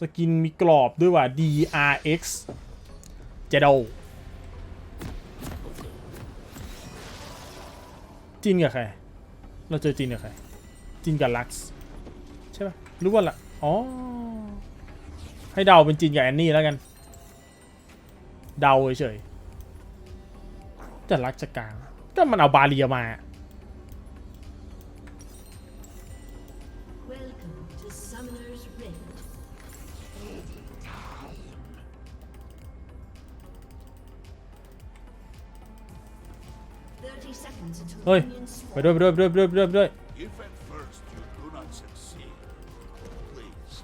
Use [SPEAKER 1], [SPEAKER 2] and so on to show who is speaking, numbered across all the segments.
[SPEAKER 1] สกินมีกรอบด้วยว่ะ DRX เจโดจินกับใคร เราเจอจินกับใครจินกับลักซ์ใช่ปะรู้ว่าละอ๋อ ให้เดาเป็นจินกับแอนนี่แล้วกัน เดาเฉยๆแต่ลักจะกลางก็มันเอาบาเรียมา เฮ้ย
[SPEAKER 2] minions
[SPEAKER 1] ไปด้วยไปด้วยไปด้วยไปด้วยไปด้วยไปด้วย
[SPEAKER 3] If at first you do not succeed, please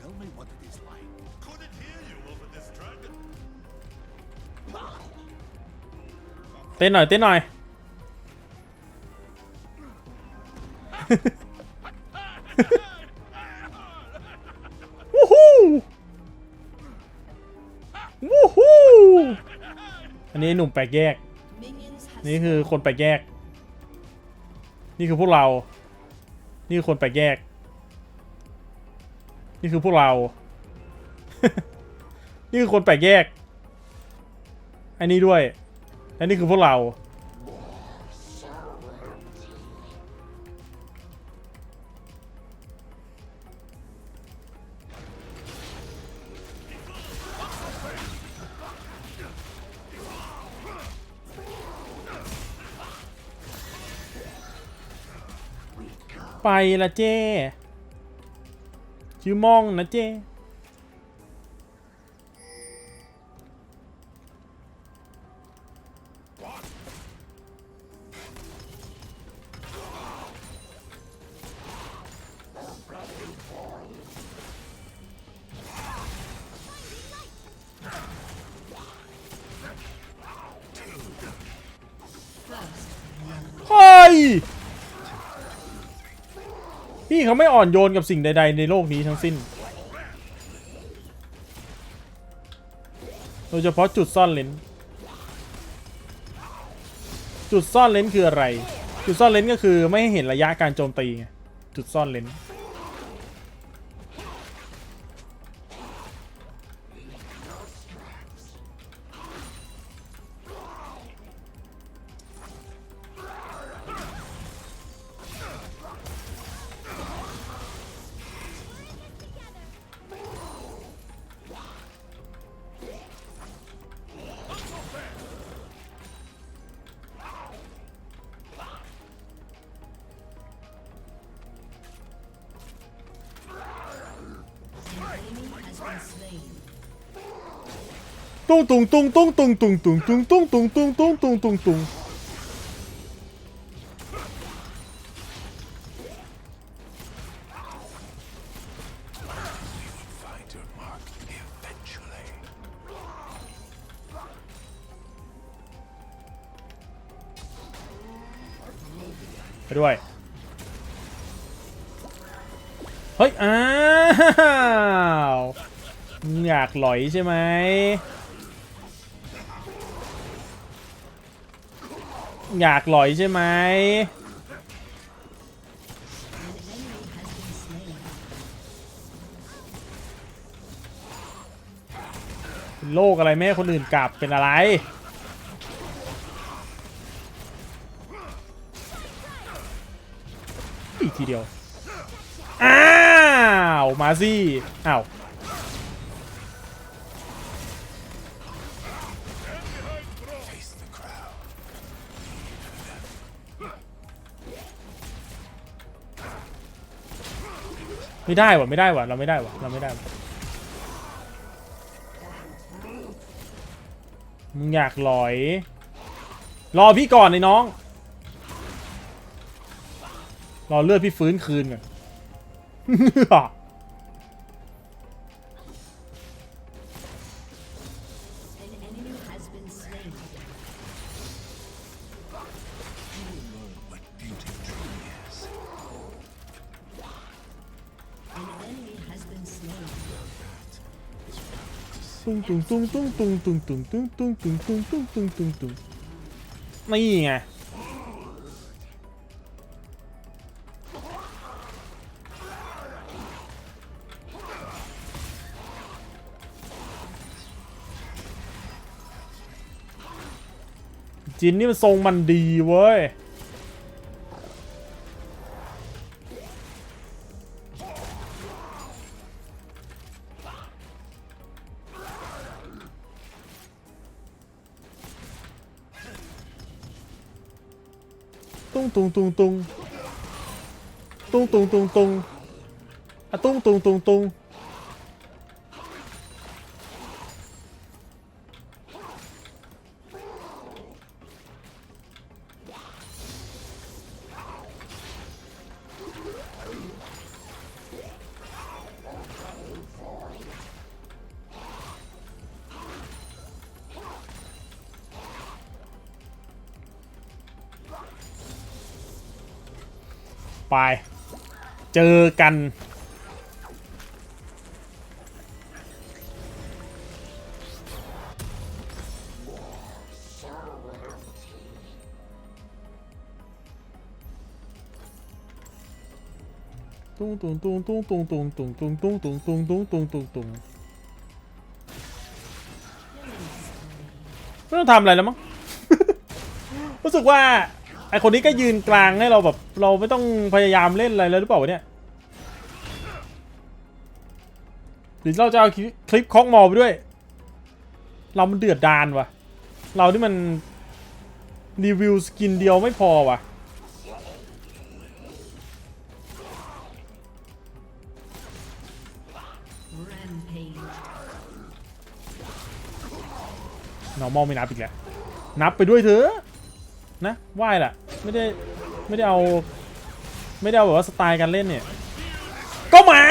[SPEAKER 3] tell me what it is like.
[SPEAKER 4] Couldn't hear you over this dragon.
[SPEAKER 1] เต้นหน่อยเต้นหน่อย วู้ฮู้วู้ฮู้อันนี้หนุ่มแปลกแยก
[SPEAKER 2] minions have
[SPEAKER 1] นี่คือคนแปลกแยก นี่คือพวกเรา นี่คือคนแปลกแยก นี่คือพวกเรา นี่คือคนแปลกแยก อันนี้ด้วย และนี่คือพวกเรา ไปละเจ้ชื่อมองนะเจ้ เขาไม่อ่อนโยนกับสิ่งใด ๆ ในโลกนี้ทั้งสิ้น โดยเฉพาะจุดซ่อนเลนจุดซ่อนเลนคืออะไร จุดซ่อนเลนก็คือไม่ให้เห็นระยะการโจมตีไงจุดซ่อนเลน ตุ้งตุ้งตุ้งตุ้งตุ้งตุ้งตุ้ากหลอยใช่ไหมอยากหลอยใช่ไหมโลกอะไรไม่คนอื่นกลับเป็นอะไร อีกทีเดียว อ้าว มาสิอ้าว ไม่ได้วะไม่ได้วะเราไม่ได้วะเราไม่ได้วะมึงอยากลอย รอพี่ก่อนไอ้น้อง รอเลือดพี่ฟื้นคืนก่อน ตุ้งตุ้งตุ้งตุ้งตุ้งตุ้งตุ้งตุ้งตุ้งตุ้งตุ้งตุ้งตุ้งตุ้งตุ้งนี่ไงจินนี่มันทรงมันดีเว้ย Tung tung tung tung. Tung tung tung tung. À tung tung tung tung. เจอกัน ตุ้งตุ้งตุ้งตุ้งตุ้งตุ้งตุ้งตุ้งตุ้งตุ้งตุ้งตุ้งตุ้งตุ้งตุ้งไม่ต้องทำอะไรแล้วมั้ง รู้สึกว่าไอคนนี้ก็ยืนกลางให้เราแบบเราไม่ต้องพยายามเล่นอะไรแล้วหรือเปล่าวะเนี่ยหรือเราจะเอาคลิปคลิปคอกมอไปด้วย เรามันเดือดดานวะเราที่มันรีวิวสกินเดียวไม่พอวะ
[SPEAKER 2] Rampage.
[SPEAKER 1] normal ไม่นับอีกแล้ว นับไปด้วยเถอะนะไหวล่ะ ไม่ได้ ไม่ได้เอา ไม่ได้เอาแบบว่าสไตล์การเล่นเนี่ย ก็มา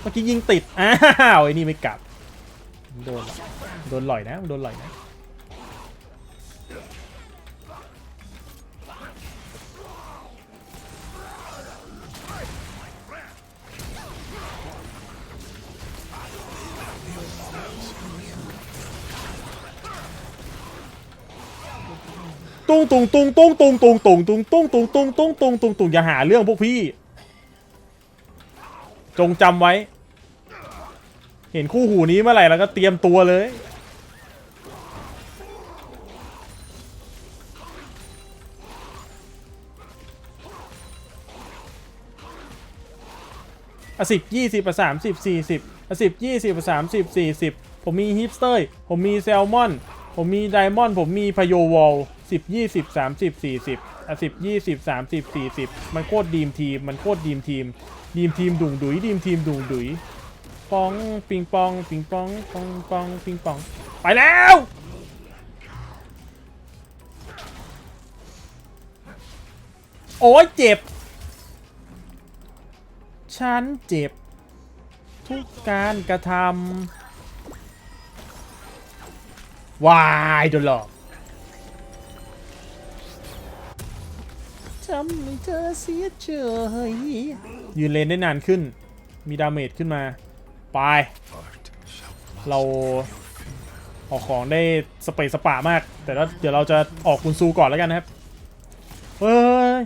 [SPEAKER 1] เมื่อกี้ยิงติด อ้าวไอ้นี่ไม่กลับ โดน โดนหล่อยนะ โดนหล่อยนะ ตุ้งตุงตุงตุ้งตุงตุงตุงตุงตุงตุงตุงตุงตุงตุงตุงอย่าหาเรื่องพวกพี่ จงจำไว้ เห็นคู่หูนี้เมื่อไหร่แล้วก็เตรียมตัวเลย อะสิบยี่สิบอะสามสิบสี่สิบอะสิบยี่สิบอะสามสิบสี่สิบผมมีฮิปสเตอร์ ผมมีแซลมอน ผมมีไดมอนด์ผมมีพโยวอล สิบยี่สิบสามสิบสี่สิบอะสิบยี่สิบสามสิบสี่สิบมันโคตรดีมทีม มันโคตรดีมทีม ดีมทีมดุ่งดุยดีมทีมดุ่งดุยปองปิงปองปิงปองปองปองปิงปอง ไปแล้วโอ้ยเจ็บ ฉันเจ็บ ทุกการกระทำวายโดนหลอกำให้เธอเสียใจยืนเลนได้นานขึ้น มีดาเมจขึ้นมา ไป เราออกของได้สเปซสปะมาก แต่ว่าเดี๋ยวเราจะออกคุณซูก่อนแล้วกันนะครับ เฮ้ย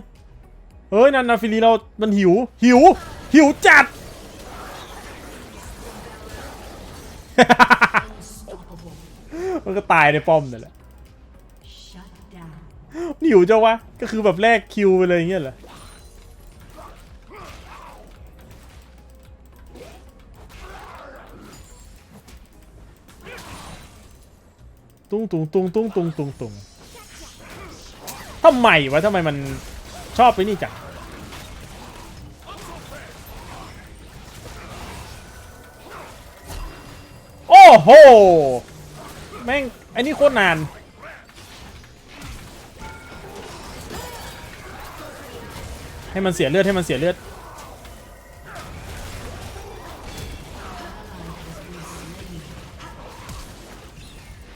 [SPEAKER 1] เฮ้ย นันนาฟิลีเรา มันหิว หิว หิวจัด มันก็ตายในป้อมนั่นแหละ
[SPEAKER 2] Shut down.
[SPEAKER 1] หิวจังวะ ก็คือแบบแลกคิวไปเลยอย่างเงี้ยเหรอตุ้งตุงตุงตุงตุงตุงตุงทำไมวะทำไมมันชอบไปนี่จังโอ้โห แม่งไอ้นี่โคตรนาน ให้มันเสียเลือดให้มันเสียเลือด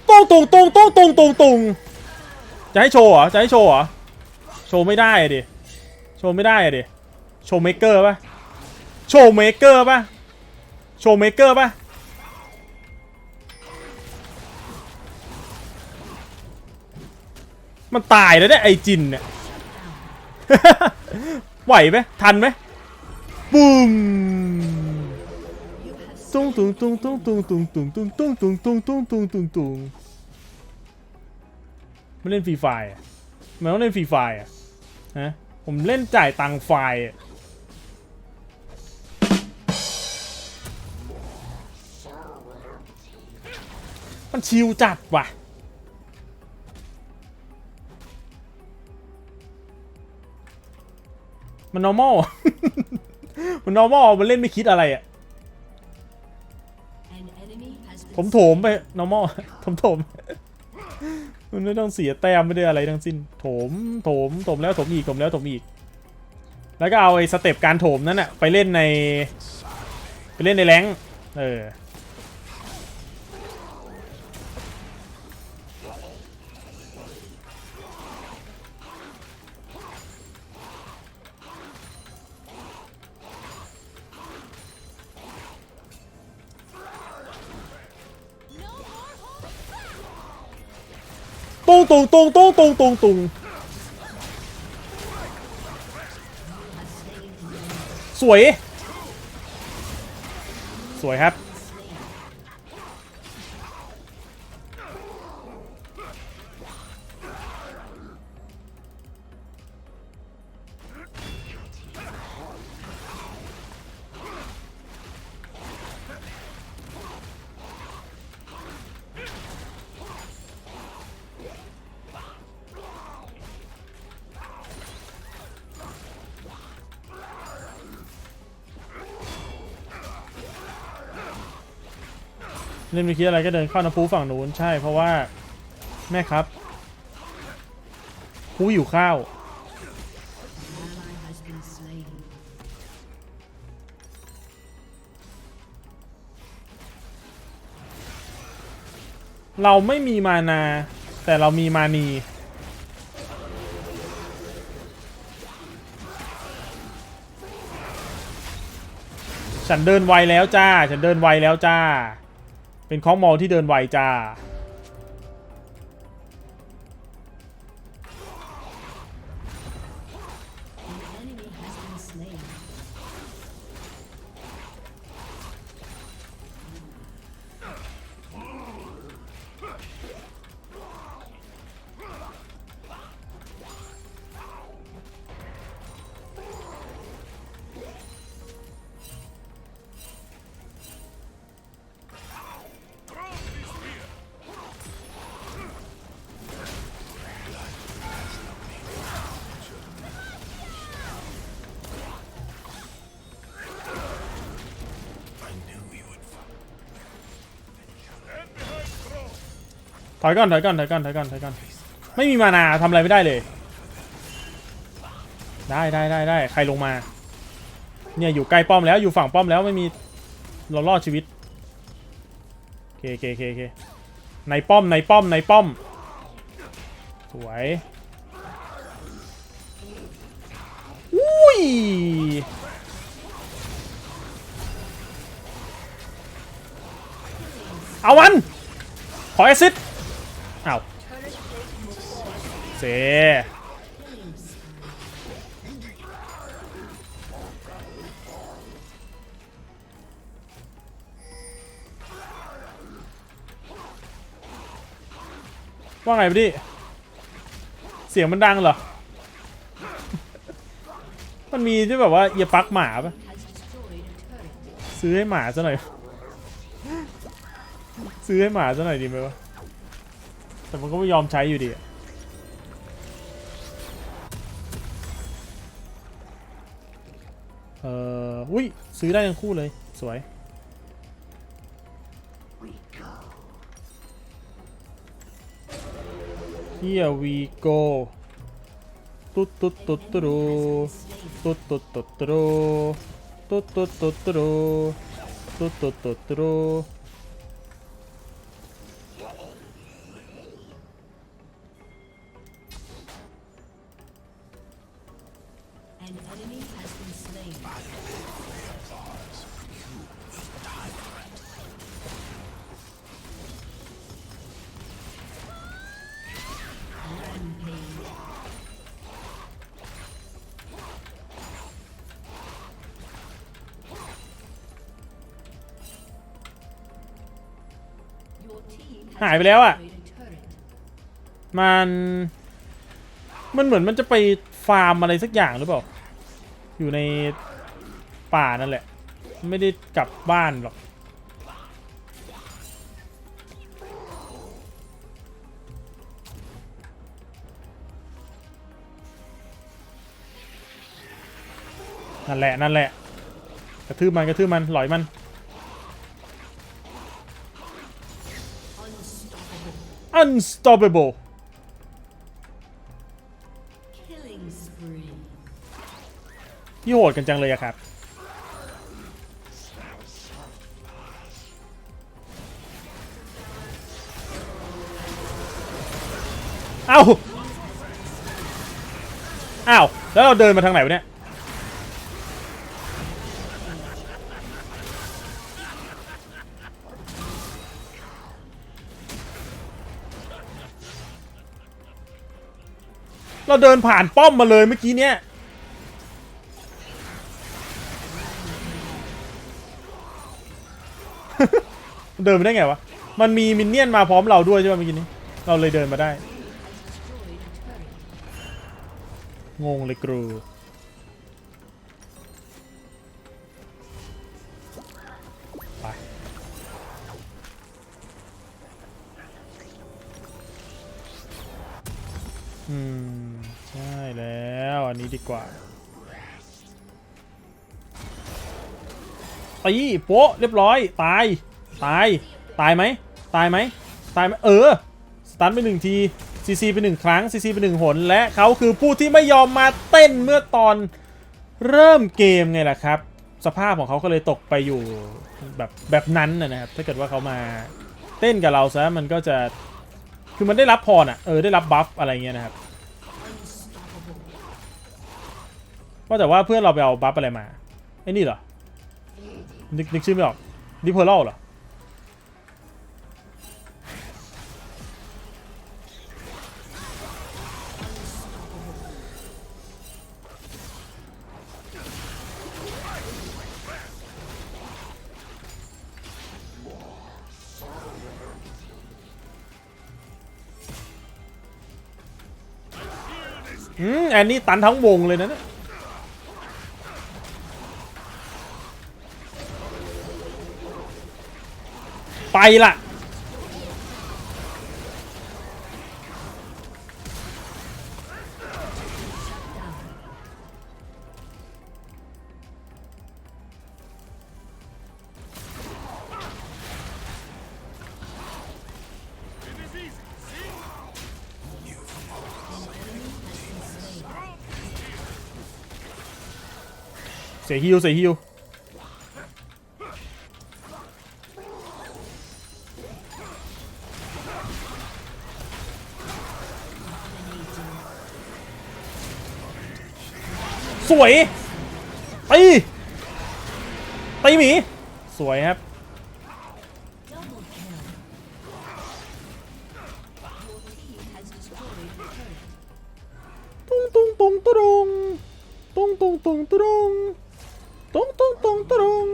[SPEAKER 1] ตุ้งตุงตุงตุงตุงตุงตุงจะให้โชว์เหรอจะให้โชว์เหรอโชว์ไม่ได้ดิโชว์ไม่ได้ดิโชว์เมเกอร์ป่ะโชว์เมเกอร์ป่ะโชว์เมเกอร์ป่ะมันตายแล้วเนี่ยไอจินเนี่ย ไหวไหมทันไหมปุ้มตุ้งตุ้งตุ้งตุ้งตุ้งตุ้งตุ้งตุ้งตุ้งตุ้งตุ้งตุ้งตุ้งตุ้งตุ้งไม่เล่นฟรีไฟร์อะทำไมต้องเล่นฟรีไฟร์อะฮะผมเล่นจ่ายตังค์ไฟร์อะมันชิลจัดว่ะ มัน normal อะมัน normal มันเล่นไม่คิดอะไรอะ
[SPEAKER 2] An enemy has been
[SPEAKER 1] ผมโถมไป normal ผมโถม มันไม่ต้องเสียแต้มไม่ได้อะไรทั้งสิ้น โถม โถม โถมแล้วโถมอีก โถมแล้วโถมอีก แล้วก็เอาไอ้สเต็ปการโถมนั้นอะไปเล่นใน ไปเล่นในแรงค์เออ ตุงตุงตุงตุงตุงตุงตุงสวย สวยครับ เล่นไม่คิดอะไรก็เดินเข้าน้ำพุฝั่งนู้นใช่เพราะว่าแม่ครับพูอยู่ข้าวเราไม่มีมานา แต่เรามีมานี ฉันเดินไวแล้วจ้า ฉันเดินไวแล้วจ้า เป็นข้องมอลที่เดินไวจ้า ถอยก่อนถอยก่อนถอยก่อนถอยก่อนถอยก่อนไม่มีมานาทำอะไรไม่ได้เลย ได้ได้ได้ได้ใครลงมา เนี่ยอยู่ใกล้ป้อมแล้วอยู่ฝั่งป้อมแล้วไม่มีเรารอดชีวิตโอเคโอเคโอเคเคในป้อมในป้อมในป้อม สวยอุ้ยเอาวันขอแอซิด เสว่าไงพี่เสียงมันดังเหรอ มันมีที่แบบว่าเอียปักหมาปะซื้อให้หมาซะหน่อย ซื้อให้หมาซะหน่อยดีไหมวะ แต่มันก็ไม่ยอมใช้อยู่ดีอะ ออุ้ยซื้อได้ทั้งคู่เลย สวย Here we go ตุ๊ดตุ๊ดตุ๊ดตุ๊ดตุ๊ดตุ๊ดตุ๊ดตุ๊ดตุ๊ดตุ๊ดตุ๊ดตุ๊ดตุ๊ดตุ๊ดตุ๊ด หายไปแล้วอะมัน มันเหมือนมันจะไปฟาร์มอะไรสักอย่างหรือเปล่า อยู่ในป่านั่นแหละ ไม่ได้กลับบ้านหรอก นั่นแหละ นั่นแหละ กระทืบมัน กระทืบมัน หลอยมัน
[SPEAKER 2] Unstoppable.
[SPEAKER 1] unstoppable
[SPEAKER 2] Killing spree.
[SPEAKER 1] ยี่โหดกันจังเลยอะครับ เอ้า อ้าว แล้วเราเดินมาทางไหนวะเนี่ย เราเดินผ่านป้อมมาเลยเมื่อกี้เนี่ยเดินไปได้ไงวะ มันมีมินเนี่ยนมาพร้อมเราด้วยใช่ไหมเมื่อกี้นี้ เราเลยเดินมาได้ งงเลยกรูไปอืม อนนี้ดีกว่าตีโป๊ะเรียบร้อยตาย ตาย ตายไหมตายไหมตายไหมเออ สตันไปหนึ่งทีซีซีไปหนึ่งครั้งซีซีไปหนึ่งหน และเขาคือผู้ที่ไม่ยอมมาเต้นเมื่อตอนเริ่มเกมไงล่ะครับ สภาพของเขาก็เลยตกไปอยู่แบบแบบนั้นนะนะครับ ถ้าเกิดว่าเขามาเต้นกับเราซะมันก็จะคือมันได้รับพรอะเออได้รับบัฟอะไรเงี้ยนะครับ ว่าแต่ว่าเพื่อนเราไปเอาบัฟอะไรมาไอ้นี่เหรอนึกนึกชื่อไม่ออกดิเพอร์ลเหรออืมอันนี้ตันทั้งวงเลยนะเนี่ย ละเสียฮิวเสียฮิว สวยตีตีหมี สวยครับ ตุ้งตุ้งตุ้งตรงตุ้งตุ้งตุ้งตรงตุ้งตุ้งตุ้งตรง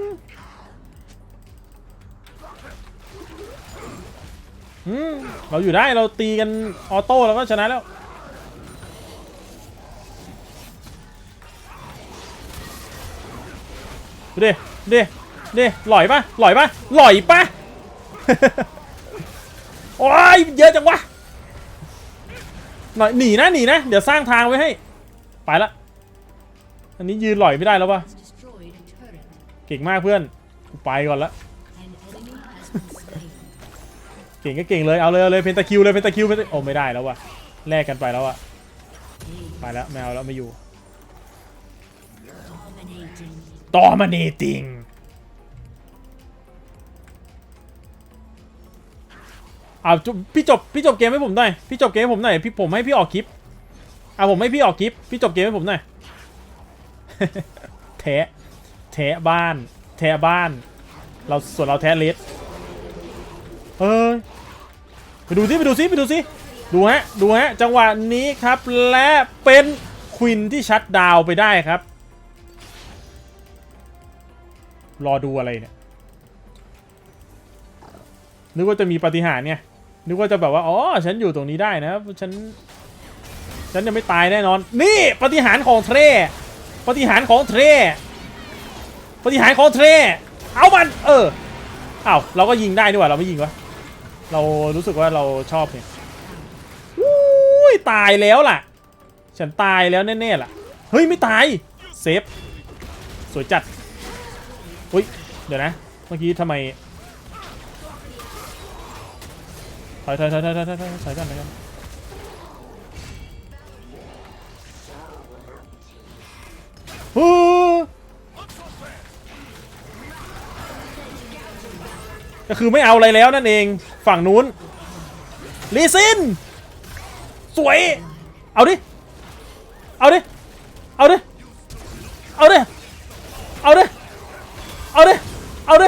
[SPEAKER 1] อืมเราอยู่ได้เราตีกันออโต้เราก็ชนะแล้ว ดูดิดูดิดูดิหลอยปะหลอยปะหลอยปะโอ้ยเยอะจังวะหน่อยหนีนะหนีนะ เดี๋ยวสร้างทางไว้ให้ ไปละ อันนี้ยืนหลอยไม่ได้แล้ววะเก่งมากเพื่อนกูไปก่อนละเก่งก็เก่งเลยเอาเลยเอาเลยเพนตาคิวเลยเพนตาคิวเพนตาโอ้ไม่ได้แล้ววะแลกกันไปแล้วอะไปแล้วไม่เอาแล้วไม่อยู่
[SPEAKER 2] Dominating.
[SPEAKER 1] ตอมาเนติงเอาพี่จบพี่จบเกมให้ผมหน่อยพี่จบเกมให้ผมหน่อยพี่ผมให้พี่ออกคลิปอะผมให้พี่ออกคลิป พี่จบเกมให้ผมหน่อยแทะแทะบ้าน แทะบ้าน เราส่วนเราแทะเลสเอ้ยไปดูสิไปดูสิไปดูสิดูฮะดูฮะจังหวะนี้ครับและเป็นควินที่ชัดดาวไปได้ครับ รอดูอะไรเนี่ย นึกว่าจะมีปฏิหารเนี่ย นึกว่าจะแบบว่า อ๋อ ฉันอยู่ตรงนี้ได้นะ ฉัน ฉันยังไม่ตายแน่นอน นี่ปฏิหารของเทรปฏิหารของเทรปฏิหารของเทรเอามัน เอออ้าวเราก็ยิงได้นี่หว่าเราไม่ยิงวะ เรารู้สึกว่าเราชอบเนี่ยอุ้ยตายแล้วล่ะ ฉันตายแล้วแน่ๆล่ะ เฮ้ยไม่ตาย เซฟ สวยจัด อุ้ย เดี๋ยวนะ เมื่อกี้ทำไม ถอยถอยถอยถอยถอยถอยถอยถอยกันถอยกันฮู้ก็คือไม่เอาอะไรแล้วนั่นเอง ฝั่งนู้นลีซิน สวย เอาดิ เอาดิ เอาดิ เอาดิ เอาดิ เอาดิ เอาดิ เอาดิ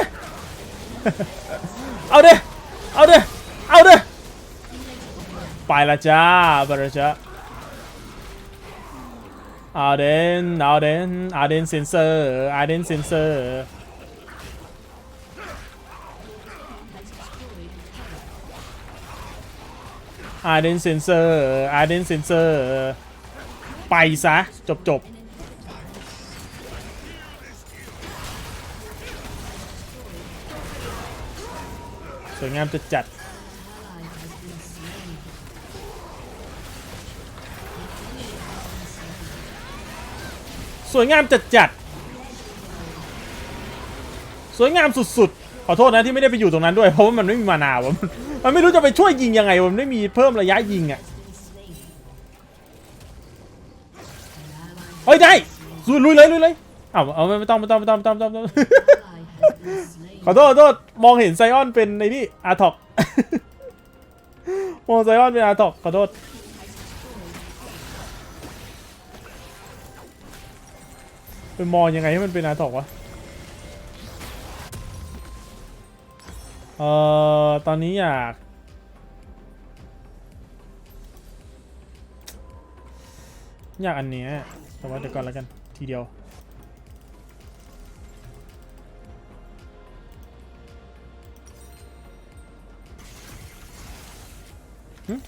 [SPEAKER 1] เอาดิ เอาดิ ไปละจ้าไปละจ้าอาเดนอาเดนอาเดนเซนเซอร์อาเดนเซนเซอร์อาเดนเซนเซอร์อาเดนเซนเซอร์ไปซะ จบจบ วยงามจัดจัดสวยงามจัดจัดสวยงามสุดๆ ขอโทษนะที่ไม่ได้ไปอยู่ตรงนั้นด้วย เพราะว่ามันไม่มีมานาวะมันไม่รู้จะไปช่วยยิงยังไงมันไม่มีเพิ่มระยะยิงอะเฮ้ยได้ลุยลุยเลยลุยเลยอ้าวเอาไม่ต้องไม่ต้องไม่ต้องไม่ต้องไม่ต้อง ขอโทษขอโทษมองเห็นไซออนเป็นในนี่อาท็อกมองไซออนเป็นอาท็อกขอโทษเป็นมองยังไงให้มันเป็นอาท็อกวะเอ่อตอนนี้อยากอยากอันเนี้ยแต่ว่าเดี๋ยวก่อนแล้วกันทีเดียว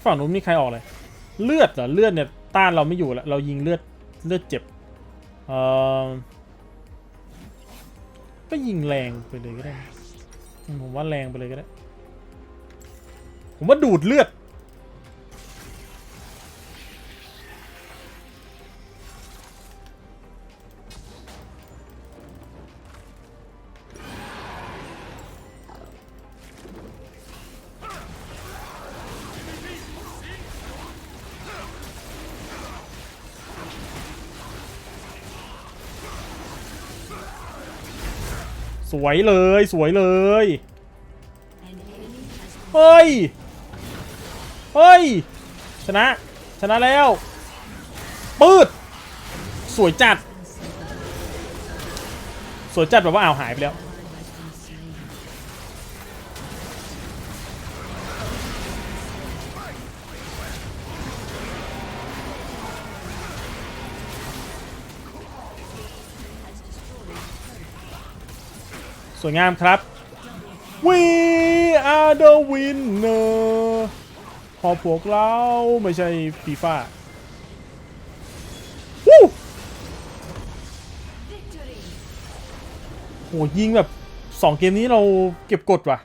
[SPEAKER 1] ฝั่งนู้นมีใครออกเลย เลือดเหรอเลือดเนี่ยต้านเราไม่อยู่แล้วเรายิงเลือดเลือดเจ็บเออก็ยิงแรงไปเลยก็ได้ ผมว่าแรงไปเลยก็ได้ ผมว่าดูดเลือด วยเลยสวยเลยเฮ้ยเฮ้ยชนะชนะแล้วปืดสวยจัด สวยจัดแบบว่าอ้าวหายไปแล้ว วยงามครับ We are the winner พอพวกเราไม่ใช่ฟีฟ่าวู้โหยิงแบบ 2 เกมนี้เราเก็บกดว่ะ